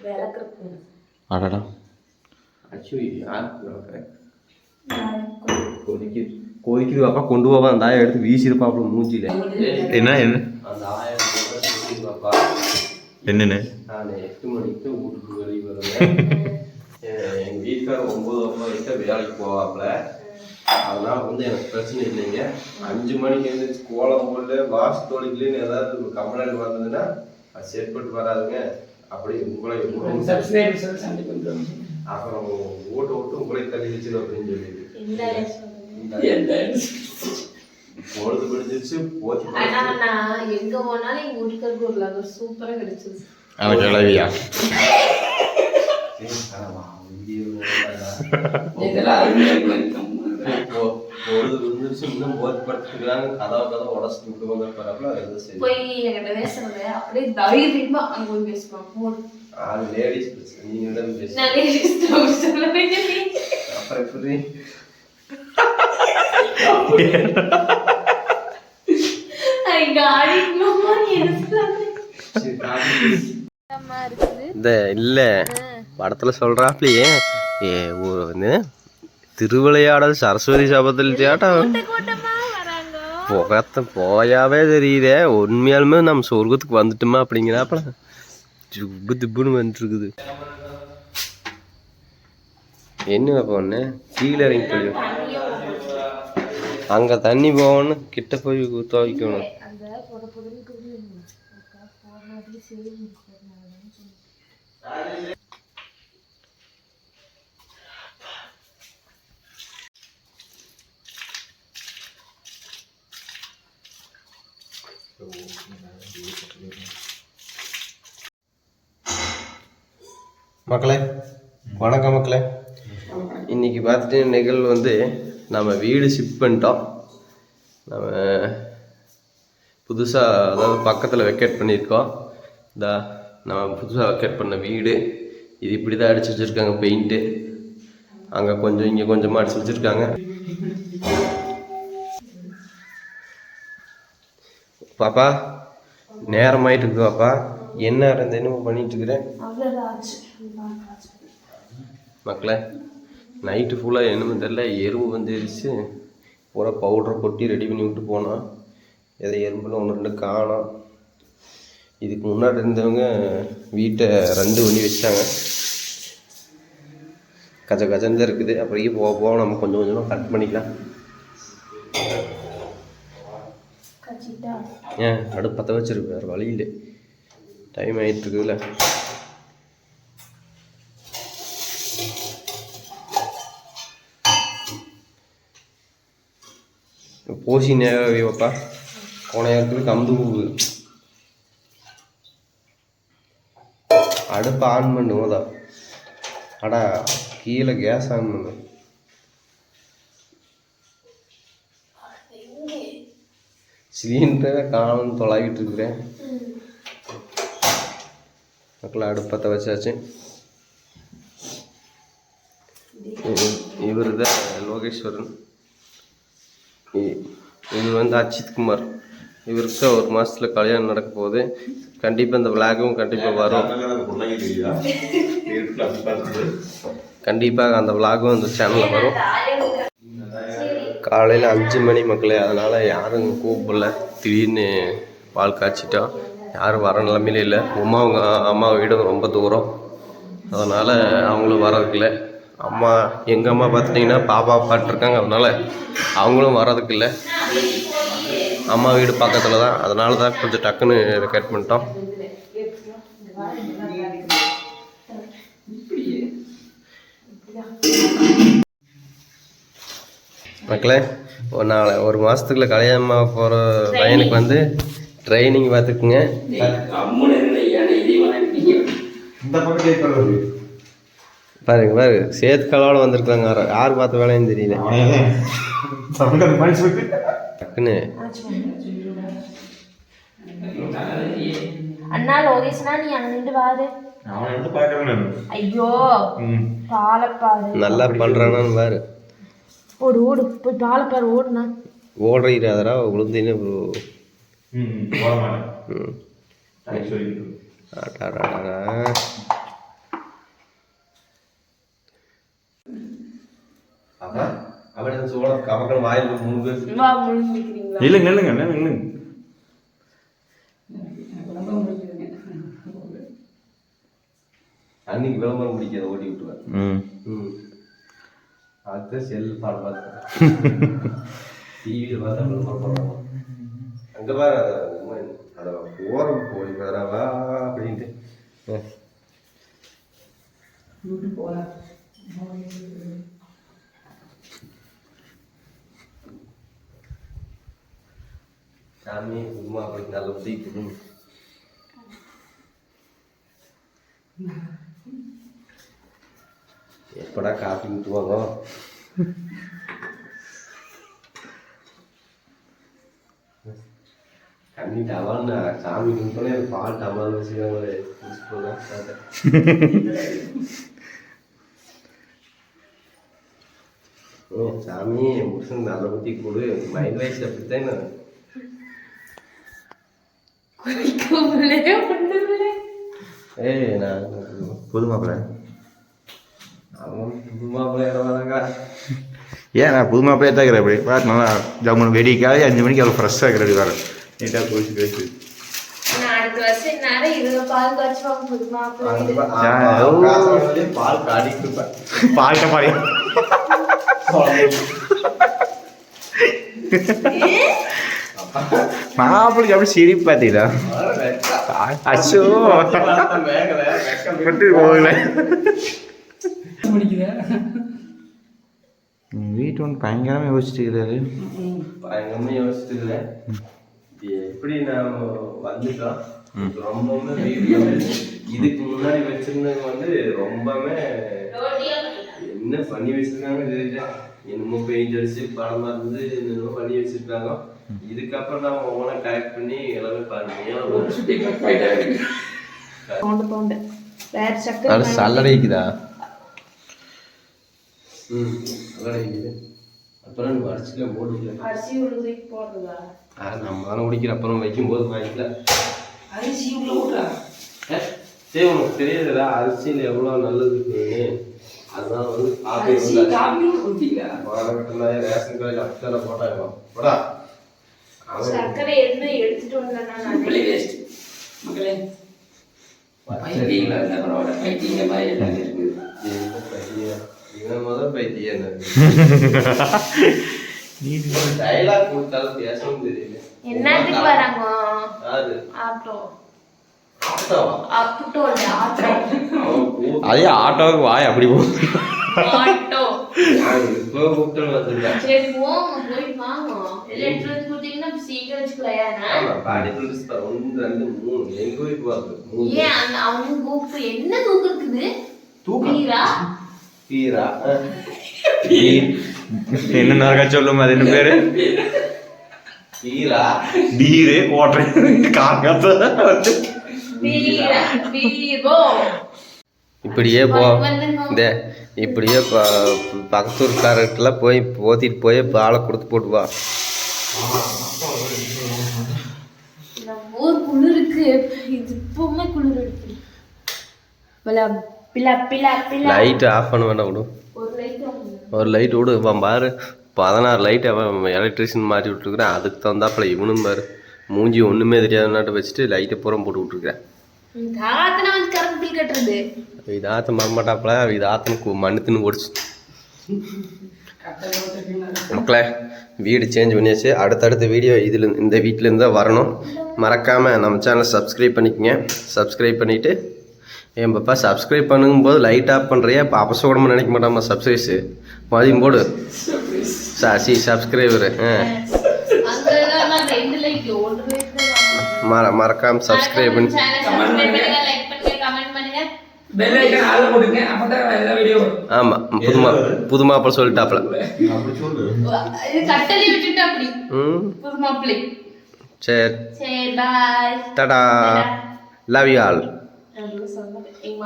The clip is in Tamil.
விளக்குறதுக்கு அடடா. கொதிக்குது பாப்பா கொண்டு போவா அந்த ஆயை எடுத்து வீசிருப்பாப்புல மூஞ்சில என்ன என்ன? அந்த ஆயை கொதிக்குது பாப்பா. என்னன்னு? நான் எட்டு மணிக்கு வீட்டுக்கு வெளியே வருவேன். அஹ் எங்க வீட்டுக்காரர் ஒன்பது ஒன்பது வேலைக்கு போவாப்புல. அதனால வந்து எனக்கு பிரச்சனை இல்லைங்க. அஞ்சு மணிக்கு எழுந்திரிச்சு கோலம் போட்டு வாசு தொழிலுன்னு ஏதாவது கம்ப்ளைண்ட் வந்ததுன்னா அது செட் பண்ணிட்டு வராதுங்க. அப்படி உங்களை அப்புறம் ஓட்டு ஓட்டு உங்களை தள்ளி வச்சிடும் அப்படின்னு சொல்லிட்டு. பொழுது பிடிச்சிருச்சு போச்சு நான் எங்க போனாலும் எங்க வீட்டுக்காருக்கு ஒரு லவர் சூப்பரா கிடைச்சிருச்சு. அவன் கிளவியா? இதெல்லாம் பொழுது விழுந்துருச்சு இன்னும் போச்சு படுத்துக்கிறாங்க கதவை கதவை உடச்சிட்டு விட்டுவாங்க பரவாயில்ல அது சரி போய் என்கிட்ட பேசுறது அப்படியே தைரியமா அங்க போய் பேசுவான். போடு. அது லேடிஸ் பிரச்சனை நீங்க பேச. நான் ladies தான் சொல்ல வேண்டியது. அப்புறம் எப்படி? இந்த இல்ல படத்துல சொல்றாப்லையே ஏ ஒரு வந்து திருவிளையாடல் சரஸ்வதி கூட்டமா வராங்க? புகத்த போயாவே தெரியுதே. உண்மையாலுமே நம்ம சொர்க்கத்துக்கு வந்துட்டோமா அப்படிங்கிறாப்பல. ஜுப்பு திப்புன்னு வந்துட்டு இருக்குது என்ன பொண்ணு கீழே இறங்கி போய். அங்க தண்ணி போகணும் கிட்ட போய் துவைக்கணும் அந்த பொத மக்களே வணக்கம் மக்களே. இன்னைக்கு பார்த்துட்டு நிகழ்வு வந்து நம்ம வீடு ஷிஃப்ட் பண்ணிட்டோம். நம்ம புதுசாக அதாவது பக்கத்தில் வெக்கேட் பண்ணியிருக்கோம். இந்த நம்ம புதுசாக வெக்கேட் பண்ண வீடு. இது இப்படி தான் அடிச்சு வச்சுருக்காங்க பெயிண்ட்டு அங்கே கொஞ்சம் இங்கே கொஞ்சமாக அடிச்சு வச்சுருக்காங்க. பாப்பா நேரமாயிட்டு இருக்கு பாப்பா என்ன இருந்து என்னமோ பண்ணிட்டு இருக்கிறேன். மக்களே நைட்டு ஃபுல்லாக என்னமோ தெரில எறும்பு வந்துருச்சு பூரா பவுடரை கொட்டி ரெடி பண்ணி விட்டு போனோம் எதை எறும்புல ஒன்று ரெண்டு காணோம். இதுக்கு முன்னாடி இருந்தவங்க வீட்டை ரெண்டு பண்ணி வச்சாங்க. கஜ கஜன் தான் இருக்குது. அப்படியே போக போக நம்ம கொஞ்சம் கொஞ்சமாக கட் பண்ணிக்கலாம். ஏன் அடுப்பு பற்ற வச்சிருக்கு வேறு வழி இல்லை. டைம் ஆகிட்டு இருக்குதுல்ல போசி நேரப்பா வைப்பா கோணையா கம்பு போகுது அடுப்பு ஆன் பண்ணுவோம் அடா கீழே கேஸ் ஆன் பண்ணு சிலிண்டரை காணும் தொலாவிட்டு இருக்கிறேன். மக்களை அடுப்பத்தை வச்சாச்சு இவர் தான் லோகேஸ்வரன். இ- இது வந்து அச்சித் குமார். இவருக்கு ஒரு மாதத்தில் கல்யாணம் நடக்க போகுது. கண்டிப்பாக இந்த விளாகும் கண்டிப்பாக வரும். கண்டிப்பாக அந்த விளாகும் அந்த சேனலில் வரும். காலையில் அஞ்சு மணி மக்களே அதனால் யாரும் கூப்பிடல. திடீர்னு பால் காய்ச்சிட்டோம் யாரும் வர நிலமையில இல்லை. உமா அவங்க அம்மா வீடு ரொம்ப தூரம். அதனால் அவங்களும் வரதுக்கு இல்லை அம்மா எங்கள் அம்மா பார்த்துட்டிங்கன்னா பாப்பா பாட்டுருக்காங்க அதனால் அவங்களும் வரதுக்கு இல்லை. அம்மா வீடு பக்கத்தில் தான் அதனால தான் கொஞ்சம் டக்குன்னு ரெக்கார்ட் பண்ணிட்டோம். மக்களே ஒரு நாள் ஒரு மாதத்துக்குள்ள கல்யாணமாக போகிற பையனுக்கு வந்து ட்ரைனிங் பார்த்துக்குங்க. பாருங்க பாருங்க சேத்துக்களோட வந்திருக்காங்க யாரோ. யார் பார்த்த வேலையும் தெரியல. டக்குன்னு. அண்ணா லோகேஷ்னா நீ அங்க நின்று வாரு ஐயோ பாலப்பாரு. நல்லா பண்ணுறானான்னு பாரு. ஓடு ஓடு போய் பாலை பாரு ஓடுனா ஓடுறாதரா உளுந்தின்னு இல்லைங்க நில்லுங்க நில்லுங்க அன்னைக்கு விளம்பரம் பிடிக்காத ஓட்டி விட்டுருவேன் அடுத்து செல் பாடம் டிவியில் பார்த்தா அங்கே பாரு அதை அதை போகிறோம் போய் வரவா அப்படின்ட்டு. சாமி சும்மா அப்படி நல்ல புத்தி எப்படா காஃபி ஊற்றுவாங்க தண்ணி டவால்னா சாமி கும்பிட்டோன்னே பால் டவால் ஓ சாமி புருஷன் நல்ல புத்தி கொடு. மைண்ட் வைஸ் அப்படித்தான் நான். ஏய் நான் புது மாப்பிள்ளை ஏன் நான் புது மாப்பிள்ளையே தான் இருக்கிறேன் அப்படி பார்த்து நல்லா ஜம்முன்னு வெடிக்காது அஞ்சு மணிக்கு அவ்வளோ ஃப்ரெஷ்ஷாக இருக்கிறது வர நீட்டாக குளிச்சு பேசி பால்கிட்ட பாரு மாப்பிள்ளைக்கு அப்படி சிரிப்பு பார்த்தீங்களா அச்சோ விட்டு போகல முடிக்குதா வீட்டு ஒன்று பயங்கரமாக யோசிச்சுட்டு இருக்கிறாரு பயங்கரமா யோசிச்சுக்கிறேன் எப்படி நான் வந்துட்டோம்? ரொம்பவுமே இதுக்கு முன்னாடி வச்சிருந்தவங்க வந்து ரொம்பவே என்ன பண்ணி வச்சிருக்காங்க தெரியல. என்னமோ பெயிண்ட் அடிச்சு படமா இருந்து என்னமோ பண்ணி வச்சிருக்காங்க. இதுக்கப்புறம் நான் ஒவ்வொன்றா கரெக்ட் பண்ணி எல்லாமே பாருங்க. ஒரு ம் சல்லடைக்குது அப்புறம் நீ அடிச்சுக்கலாம் போடுல அரிசி உளுந்துக்கு போடுறதா? நம்ம தானே குடிக்கிற அப்புறம் வைக்கும்போது வாங்கிக்கலாம். அரிசி உள்ள விட்றா சரி உனக்கு தெரியாதுடா. அரிசியில் எவ்வளோ நல்லது இருக்குன்னு. அதனால வந்து காப்பி மாநகரத்தில் ரேஷன் கடையில் அப்சர போட்டாங்க. போடா. அவன் சர்க்கரை என்ன எடுத்துட்டு வந்தேன்னா நான் மக்களே வேஸ்ட் மக்களே பைத்தியங்களா இருந்தால் பரவாயில்ல. பைத்தியங்க மாதிரி எல்லாம் இருக்குது. இவன் முதல் பைத்தியம் டைலாக் கொடுத்தாலும் பேசவும் தெரியல. என்னத்துக்கு வராங்க? யாரு? ஆட்டோ. கூப்பிட்டு அதே ஆட்டோவுக்கு வாய் அப்படி போகுது ஆட்டோ. இப்போ கூப்பிட்டு சரி போங்க போய் வாங்க. கொடுத்தீங்கன்னா சீக்கிரம் ஒன்று ரெண்டு மூணு. எங்க போய் மூணு. ஏன் அவங்க தூக்கு என்ன தூக்கு இருக்குது? பீரா என்ன நரகா சொல்லும் அது என்ன பேரு பீரா டீரு ஓட்டுறேன் காங்கத்தை இப்படியே போ. இந்த இப்படியே ப- பக்கத்தூர்காரர்கிட்டலாம் போய் போத்திட்டு போய் பாலை கொடுத்து போட்டு வா நம்ம ஊர் குளிருக்கு இது இப்பவுமே குளிர் பிளா லைட் ஆஃப் பண்ண வேண்டாம் விடும் ஒரு லைட் விடு. அவன் பாரு பதினாறு லைட் அவன் எலக்ட்ரிஷியன் மாட்டி விட்டுருக்குறான். அதுக்கு தகுந்தாப்புல இவனும் பாரு. மூஞ்சி ஒன்றுமே தெரியாதனாட்டு வச்சுட்டு லைட்டை பூரா போட்டு விட்டுருக்குறேன் தாத்தனை வந்து கரண்ட் பில் கட்டுறது. இதாத்த மறமாட்டாப்புல இதாத்தனுக்கு மண்ணுத்துன்னு ஓடிச்சு. மக்களே வீடு சேஞ்ச் பண்ணியாச்சு. அடுத்தடுத்த வீடியோ இதில் இந்த வீட்டிலேருந்து தான் வரணும். மறக்காமல் நம்ம சேனலை சப்ஸ்கிரைப் பண்ணிக்கங்க. சப்ஸ்கிரைப் பண்ணிவிட்டு என் பாப்பா சப்ஸ்கிரைப் பண்ணும்போது லைட் ஆஃப் பண்ணுறியா இப்போ அபசோடமாக நினைக்க மாட்டாமா சப்ஸ்கிரைஸு மதியம் போடு. சாசி சப்ஸ்கிரைபரு ஆ. மற மறக்காமல் சப்ஸ்கிரைப் பண்ணி. ஆமாம் புதுமா புது மாப்பிள்ள மாப்பிள்ளை சரி. சரி டாடா. லவ் யூ ஆல் சொன்னேன் எங்க